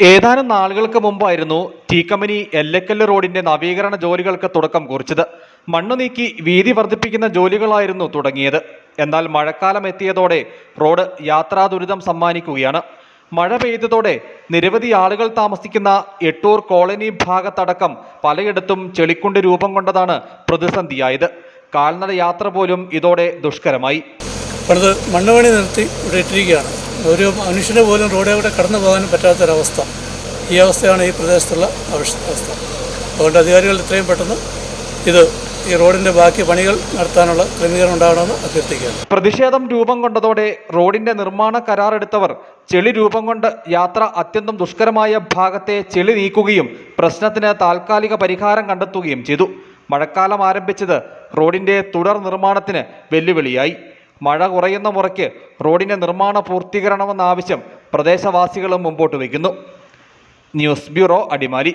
ഏതാനും നാളുകൾക്ക് മുമ്പായിരുന്നു ടീക്കമ്പനി എല്ലക്കല്ല് റോഡിന്റെ നവീകരണ ജോലികൾക്ക് തുടക്കം കുറിച്ചത്. മണ്ണു നീക്കി വീതി വർദ്ധിപ്പിക്കുന്ന ജോലികളായിരുന്നു തുടങ്ങിയത്. എന്നാൽ മഴക്കാലം എത്തിയതോടെ റോഡ് യാത്രാ ദുരിതം സമ്മാനിക്കുകയാണ്. മഴ പെയ്തതോടെ നിരവധി ആളുകൾ താമസിക്കുന്ന എട്ടൂർ കോളനി ഭാഗത്തടക്കം പലയിടത്തും ചെളിക്കുണ്ട് രൂപം കൊണ്ടതാണ് പ്രതിസന്ധിയായത്. കാൽനട യാത്ര പോലും ഇതോടെ ദുഷ്കരമായി. മണ്ണുപണി മണ്ണ് പണി നിർത്തി ഇവിടെ ഇട്ടിരിക്കുകയാണ്. ഒരു മനുഷ്യന് പോലും റോഡിൽ കൂടെ കടന്നു പോകാനും പറ്റാത്തൊരവസ്ഥ. ഈ അവസ്ഥയാണ് ഈ പ്രദേശത്തുള്ള അവസ്ഥ അവസ്ഥ. അതുകൊണ്ട് അധികാരികൾ ഇത്രയും പെട്ടെന്ന് ഇത് ഈ റോഡിന്റെ ബാക്കി പണികൾ നടത്താനുള്ള ക്രമീകരണം ഉണ്ടാകണമെന്ന് അഭ്യർത്ഥിക്കുകയാണ്. പ്രതിഷേധം രൂപം കൊണ്ടതോടെ റോഡിന്റെ നിർമ്മാണ കരാറെടുത്തവർ ചെളി രൂപം കൊണ്ട് യാത്ര അത്യന്തം ദുഷ്കരമായ ഭാഗത്തെ ചെളി നീക്കുകയും പ്രശ്നത്തിന് താൽക്കാലിക പരിഹാരം കണ്ടെത്തുകയും ചെയ്തു. മഴക്കാലം ആരംഭിച്ചത് റോഡിന്റെ തുടർ നിർമ്മാണത്തിന് വെല്ലുവിളിയായി. മഴ കുറയുന്ന മുറയ്ക്ക് റോഡിന്റെ നിർമ്മാണ പൂർത്തീകരണമെന്ന ആവശ്യം പ്രദേശവാസികളും മുമ്പോട്ട് വയ്ക്കുന്നു. News bureau Adimali.